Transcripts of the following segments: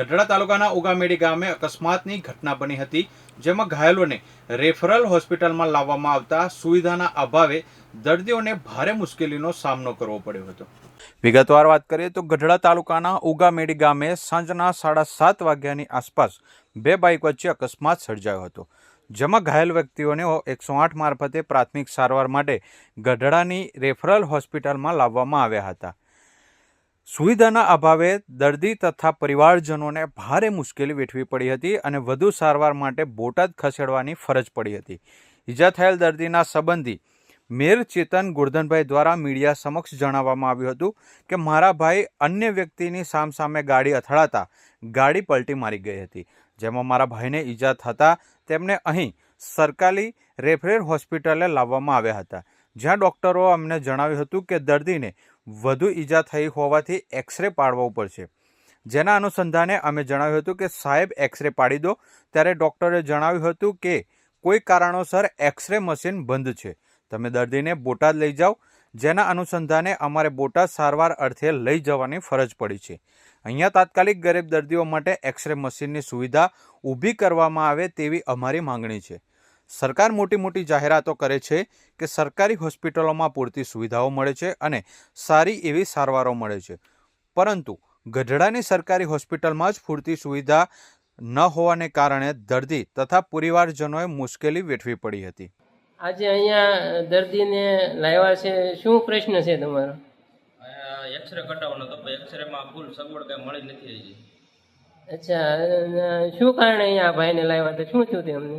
ગઢડા તાલુકાના ઉગામેડી ગામે અકસ્માતની ઘટના બની હતી, જેમાં ઘાયલોને રેફરલ હોસ્પિટલમાં લાવવામાં આવતા સુવિધાના અભાવે દર્દીઓને ભારે મુશ્કેલીનો સામનો કરવો પડ્યો હતો. વિગતવાર વાત કરીએ તો ગઢડા તાલુકાના ઉગામેડી ગામે સાંજના સાડા સાત વાગ્યાની આસપાસ બે બાઇક વચ્ચે અકસ્માત સર્જાયો હતો, જેમાં ઘાયલ વ્યક્તિઓને એકસો આઠ મારફતે પ્રાથમિક સારવાર માટે ગઢડાની રેફરલ હોસ્પિટલમાં લાવવામાં આવ્યા હતા. સુવિધાના અભાવે દર્દી તથા પરિવારજનોને ભારે મુશ્કેલી વેઠવી પડી હતી અને વધુ સારવાર માટે બોટાદ ખસેડવાની ફરજ પડી હતી. ઈજા થયેલ દર્દીના સંબંધી મેર ચેતન ગોરધનભાઈ દ્વારા મીડિયા સમક્ષ જણાવવામાં આવ્યું હતું કે, મારા ભાઈ અન્ય વ્યક્તિની સામસામે ગાડી અથડાતા ગાડી પલટી મારી ગઈ હતી. જેમાં મારા ભાઈને ઈજા થતાં તેમને અહીં સરકારી રેફરેર હોસ્પિટલે લાવવામાં આવ્યા હતા. જ્યાં ડૉક્ટરો અમને જણાવ્યું હતું કે દર્દીને વધુ ઈજા થઈ હોવાથી એક્સરે પાડવો પડશે જેના અનુસંધાને અમે જણાવ્યું હતું કે સાહેબ એક્સરે પાડી દો, ત્યારે ડૉક્ટરે જણાવ્યું હતું કે કોઈ કારણોસર એક્સરે મશીન બંધ છે. તમે દર્દીને બોટાદ લઈ જાઓ, જેના અનુસંધાને અમારે બોટાદ સારવાર અર્થે લઈ જવાની ફરજ પડી છે. અહીંયા તાત્કાલિક ગરીબ દર્દીઓ માટે એક્સરે મશીનની સુવિધા ઊભી કરવામાં આવે તેવી અમારી માંગણી છે. સરકાર મોટી મોટી જાહેરાતો કરે છે કે સરકારી હોસ્પિટલોમાં પૂરતી સુવિધાઓ મળે છે અને સારી એવી સારવારો મળે છે. પરંતુ ગઢડાની સરકારી હોસ્પિટલમાં જ પૂરતી સુવિધા ન હોવાને કારણે દર્દી તથા પરિવારજનોએ મુશ્કેલી વેઠવી પડી હતી. આજે અહીંયા દર્દીને લાવ્યા છે. શું પ્રશ્ન છે તમારો? એક્સરે કઢાવવાનો હતો પણ એક્સરેમાં ફૂલ સગવડ કાંઈ મળી નથી અચ્છા શું કારણે અહીંયા ભાઈને લાવ્યા હતા? શું થયું તેમને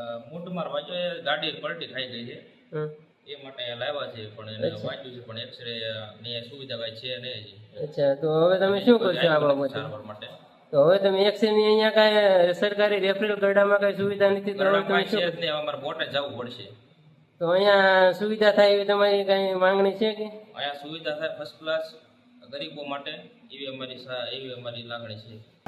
અ, માર વાંચો એ ગાડી પલટી ખાઈ ગઈ છે. એ માટે લાવ્યા છે પણ એને વાંચ્યું છે પણ એક્સરે ની સુવિધા કઈ છે નહીં અચ્છા તો હવે તમે શું કરશો આ બાબતે? માટે? તો હવે તમે એક્સરેની અહીંયા કાંઈ સરકારી રેફરલ ગરડામાં કાંઈ સુવિધા નથી તો તમે શું છે અમારે બોટે જવું પડશે. તો અહીંયા સુવિધા થાય એવી તમારી કાંઈ માંગણી છે કે? અહીંયા સુવિધા થાય ફર્સ્ટ ક્લાસ ગરીબો માટે એવી અમારી એવી અમારી લાગણી છે.